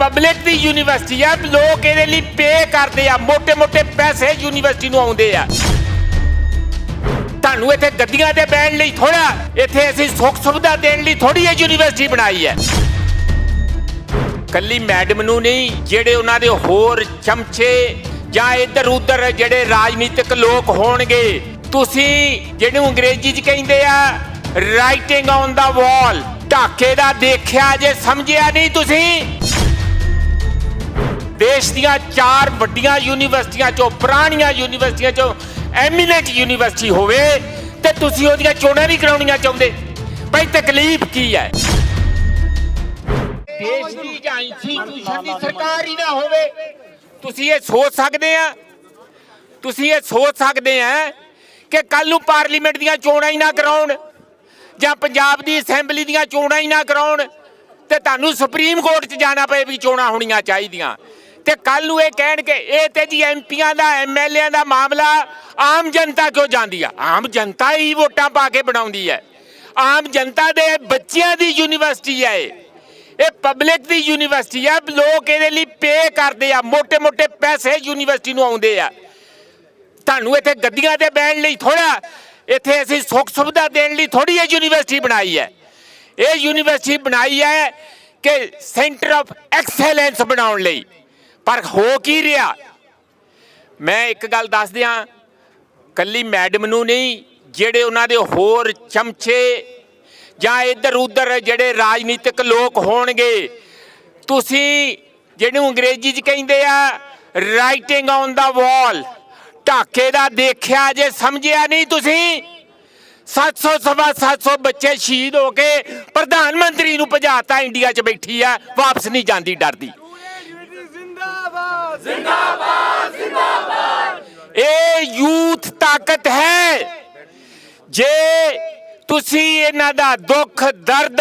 Public ਦੀ university ਆ, ਲੋਕ ਇਹਦੇ ਲਈ ਪੇ ਕਰਦੇ ਆ ਮੋٹے-ਮੋٹے ਪੈਸੇ ਯੂਨੀਵਰਸਿਟੀ ਨੂੰ ਆਉਂਦੇ ਆ। ਤੁਹਾਨੂੰ ਇੱਥੇ ਗੱਦੀਆਂ ਤੇ ਬੈਣ ਲਈ ਥੋੜਾ ਇੱਥੇ ਅਸੀਂ ਸੁੱਖ ਸੁਵਿਧਾ ਦੇਣ ਲਈ ਥੋੜੀ ਇਹ ਯੂਨੀਵਰਸਿਟੀ ਬਣਾਈ ਹੈ। ਕੱਲੀ ਮੈਡਮ ਨੂੰ ਨਹੀਂ, ਜਿਹੜੇ ਉਹਨਾਂ ਦੇ ਹੋਰ ਚਮਚੇ ਜਾਂ ਇੱਧਰ ਉੱਧਰ ਜਿਹੜੇ ਰਾਜਨੀਤਿਕ ਲੋਕ ਹੋਣਗੇ, ਤੁਸੀਂ ਜਿਹਨੂੰ ਅੰਗਰੇਜ਼ੀ 'ਚ ਕਹਿੰਦੇ ਆ ਰਾਈਟਿੰਗ ਔਨ ਦਾ ਵਾਲ ਢਾਕੇ ਦਾ ਦੇਖਿਆ ਜੇ ਸਮਝਿਆ ਨਹੀਂ ਤੁਸੀਂ? ਦੇਸ਼ ਦੀਆਂ ਚਾਰ ਵੱਡੀਆਂ ਯੂਨੀਵਰਸਿਟੀਆਂ ਚੋਂ, ਪੁਰਾਣੀਆਂ ਯੂਨੀਵਰਸਿਟੀਆਂ ਚੋਂ ਐਮੀਨੈਂਟ ਯੂਨੀਵਰਸਿਟੀ ਹੋਵੇ ਤੇ ਤੁਸੀਂ ਉਹਦੀਆਂ ਚੋਣਾਂ ਨਹੀਂ ਕਰਾਉਣੀਆਂ ਚਾਹੁੰਦੇ। ਭਾਈ ਤਕਲੀਫ ਕੀ ਹੈ? ਦੇਸ਼ ਦੀ ਜਾਂ ਇੰਸਟੀਟਿਊਸ਼ਨ ਦੀ ਸਰਕਾਰ ਹੀ ਨਾ ਹੋਵੇ। ਤੁਸੀਂ ਇਹ ਸੋਚ ਸਕਦੇ ਆ? ਤੁਸੀਂ ਇਹ ਸੋਚ ਸਕਦੇ ਆ ਕਿ ਕੱਲ ਨੂੰ ਪਾਰਲੀਮੈਂਟ ਦੀਆਂ ਚੋਣਾਂ ਹੀ ਨਾ ਕਰਾਉਣ ਜਾਂ ਪੰਜਾਬ ਦੀ ਅਸੈਂਬਲੀ ਦੀਆਂ ਚੋਣਾਂ ਹੀ ਨਾ ਕਰਾਉਣ ਤੇ ਤੁਹਾਨੂੰ ਸੁਪਰੀਮ ਕੋਰਟ 'ਚ ਜਾਣਾ ਪਏ ਵੀ ਚੋਣਾਂ ਹੋਣੀਆਂ ਚਾਹੀਦੀਆਂ। ਤੇ ਕੱਲ ਨੂੰ ਇਹ ਕਹਿਣ ਕਿ ਇਹ ਤੇ ਜੀ ਐਮਪੀਆਂ ਦਾ ਐਮਐਲਏਆਂ ਦਾ ਮਾਮਲਾ ਆਮ ਜਨਤਾ ਕਿਉਂ ਜਾਂਦੀ ਆ? ਆਮ ਜਨਤਾ ਹੀ ਵੋਟਾਂ ਪਾ ਕੇ ਬਣਾਉਂਦੀ ਹੈ। ਆਮ ਜਨਤਾ ਦੇ ਬੱਚਿਆਂ ਦੀ ਯੂਨੀਵਰਸਿਟੀ ਹੈ ਇਹ। ਪਬਲਿਕ ਦੀ ਯੂਨੀਵਰਸਿਟੀ ਹੈ ਲੋਕ ਇਹਦੇ ਲਈ ਪੇ ਕਰਦੇ ਆ। ਮੋٹے-ਮੋٹے ਪੈਸੇ ਯੂਨੀਵਰਸਿਟੀ ਨੂੰ ਆਉਂਦੇ ਆ। ਤੁਹਾਨੂੰ ਇੱਥੇ ਗੱਦੀਆਂ ਤੇ ਬੈਣ ਲਈ ਥੋੜਾ ਇੱਥੇ ਅਸੀਂ ਸੁੱਖ ਸੁਵਿਧਾ ਦੇਣ ਲਈ ਥੋੜੀ ਇਹ ਯੂਨੀਵਰਸਿਟੀ ਬਣਾਈ ਹੈ। ਇਹ ਯੂਨੀਵਰਸਿਟੀ ਬਣਾਈ ਹੈ ਕਿ ਸੈਂਟਰ ਆਫ ਐਕਸਲੈਂਸ ਬਣਾਉਣ ਲਈ। ਪਰ ਹੋ ਕੀ ਰਿਹਾ? ਮੈਂ ਇੱਕ ਗੱਲ ਦੱਸ ਦਿਆਂ, ਕੱਲੀ ਮੈਡਮ ਨੂੰ ਨਹੀਂ, ਜਿਹੜੇ ਉਹਨਾਂ ਦੇ ਹੋਰ ਚਮਚੇ ਜਾਂ ਇੱਧਰ ਉੱਧਰ ਜਿਹੜੇ ਰਾਜਨੀਤਿਕ ਲੋਕ ਹੋਣਗੇ, ਤੁਸੀਂ ਜਿਹਨੂੰ ਅੰਗਰੇਜ਼ੀ 'ਚ ਕਹਿੰਦੇ ਆ ਰਾਈਟਿੰਗ ਔਨ ਦਾ ਵਾਲ ਢਾਕੇ ਦਾ ਦੇਖਿਆ ਜੇ ਸਮਝਿਆ ਨਹੀਂ ਤੁਸੀਂ 700 ਸਵਾ 700 ਬੱਚੇ ਸ਼ਹੀਦ ਹੋ ਕੇ ਪ੍ਰਧਾਨ ਮੰਤਰੀ ਨੂੰ ਭਜਾਤਾ ਇੰਡੀਆ 'ਚ ਬੈਠੀ ਆ, ਵਾਪਸ ਨਹੀਂ ਜਾਂਦੀ, ਡਰਦੀ। ਜ਼ਿੰਦਾਬਾਦ ਇਹ ਯੂਥ ਤਾਕਤ ਹੈ। ਜੇ ਤੁਸੀਂ ਇਹਨਾਂ ਦਾ ਦੁੱਖ, ਦਰਦ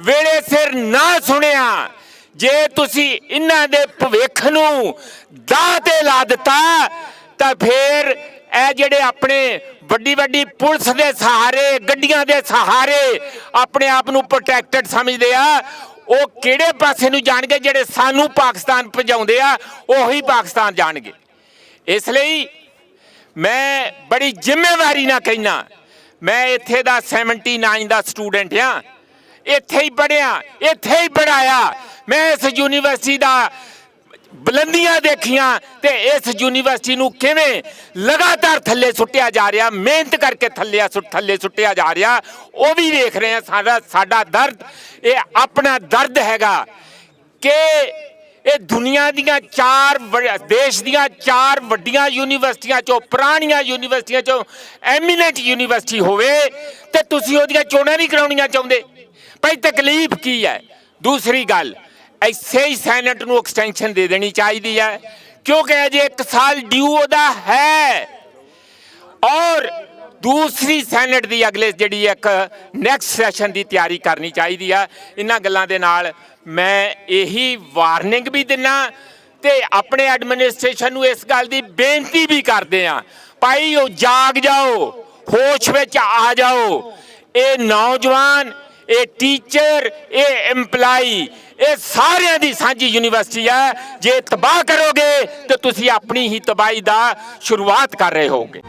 ਵੇਲੇ ਸਿਰ ਨਾ ਸੁਣਿਆ, ਜੇ ਤੁਸੀਂ ਇਹਨਾਂ ਦੇ ਭਵਿੱਖ ਨੂੰ ਦਾਅ ਤੇ ਲਾ ਦਿੱਤਾ, ਤਾਂ ਫੇਰ ਇਹ ਜਿਹੜੇ ਆਪਣੇ ਵੱਡੀ ਵੱਡੀ ਪੁਲਿਸ ਦੇ ਸਹਾਰੇ, ਗੱਡੀਆਂ ਦੇ ਸਹਾਰੇ ਆਪਣੇ ਆਪ ਨੂੰ ਪ੍ਰੋਟੈਕਟਡ ਸਮਝਦੇ ਆ ਉਹ ਕਿਹੜੇ ਪਾਸੇ ਨੂੰ ਜਾਣਗੇ ਜਿਹੜੇ ਸਾਨੂੰ ਪਾਕਿਸਤਾਨ ਭਜਾਉਂਦੇ ਆ, ਉਹੀ ਪਾਕਿਸਤਾਨ ਜਾਣਗੇ। ਇਸ ਲਈ ਮੈਂ ਬੜੀ ਜ਼ਿੰਮੇਵਾਰੀ ਨਾਲ ਕਹਿਣਾ ਮੈਂ ਇੱਥੇ ਦਾ 79 ਦਾ ਸਟੂਡੈਂਟ ਆ, ਇੱਥੇ ਹੀ ਪੜਿਆ ਇੱਥੇ ਹੀ ਪੜਾਇਆ ਮੈਂ ਇਸ ਯੂਨੀਵਰਸਿਟੀ ਦਾ ਬੁਲੰਦੀਆਂ ਦੇਖੀਆਂ ਤੇ ਇਸ ਯੂਨੀਵਰਸਿਟੀ ਨੂੰ ਕਿਵੇਂ ਲਗਾਤਾਰ ਥੱਲੇ ਸੁੱਟਿਆ ਜਾ ਰਿਹਾ, ਮਿਹਨਤ ਕਰਕੇ ਥੱਲੇ ਸੁੱਟ ਥੱਲੇ ਸੁੱਟਿਆ ਜਾ ਰਿਹਾ, ਉਹ ਵੀ ਵੇਖ ਰਹੇ ਆ ਸਾਡਾ ਸਾਡਾ ਦਰਦ, ਇਹ ਆਪਣਾ ਦਰਦ ਹੈਗਾ ਕਿ ਇਹ ਦੁਨੀਆ ਦੀਆਂ ਚਾਰ ਵ- ਦੇਸ਼ ਦੀਆਂ ਚਾਰ ਵੱਡੀਆਂ ਯੂਨੀਵਰਸਿਟੀਆਂ ਚੋਂ, ਪੁਰਾਣੀਆਂ ਯੂਨੀਵਰਸਿਟੀਆਂ ਚੋਂ ਐਮੀਨੈਂਟ ਯੂਨੀਵਰਸਿਟੀ ਹੋਵੇ ਤੇ ਤੁਸੀਂ ਉਹਦੀਆਂ ਚੋਣਾਂ ਨਹੀਂ ਕਰਾਉਣੀਆਂ ਚਾਹੁੰਦੇ। ਭਾਈ ਤਕਲੀਫ ਕੀ ਹੈ? ਦੂਸਰੀ ਗੱਲ ਐਸੇ ਹੀ ਸੈਨੇਟ ਨੂੰ ਐਕਸਟੈਂਸ਼ਨ ਦੇ ਦੇਣੀ ਚਾਹੀਦੀ ਹੈ, ਕਿਉਂਕਿ ਅਜੇ 1 ਸਾਲ ਡਿਊ ਉਹਦਾ ਹੈ। ਔਰ ਦੂਸਰੀ ਸੈਨੇਟ ਦੀ ਅਗਲੇ ਜਿਹੜੀ ਇੱਕ ਨੈਕਸਟ ਸੈਸ਼ਨ ਦੀ ਤਿਆਰੀ ਕਰਨੀ ਚਾਹੀਦੀ ਆ। ਇਹਨਾਂ ਗੱਲਾਂ ਦੇ ਨਾਲ ਮੈਂ ਇਹੀ ਵਾਰਨਿੰਗ ਵੀ ਦਿੰਨਾ ਤੇ ਆਪਣੇ ਐਡਮਿਨਿਸਟ੍ਰੇਸ਼ਨ ਨੂੰ ਇਸ ਗੱਲ ਦੀ ਬੇਨਤੀ ਵੀ ਕਰਦੇ ਆ, ਭਾਈ ਉਹ ਜਾਗ ਜਾਓ, ਹੋਸ਼ ਵਿੱਚ ਆ ਜਾਓ। ਇਹ ਨੌਜਵਾਨ ਇਹ ਟੀਚਰ ਇਹ EMPLOYE ਇਹ ਸਾਰਿਆਂ ਦੀ ਸਾਂਝੀ ਯੂਨੀਵਰਸਿਟੀ ਹੈ। ਜੇ ਤਬਾਹ ਕਰੋਗੇ, ਤੇ ਤੁਸੀਂ ਆਪਣੀ ਹੀ ਤਬਾਹੀ ਦਾ ਸ਼ੁਰੂਆਤ ਕਰ ਰਹੇ ਹੋਗੇ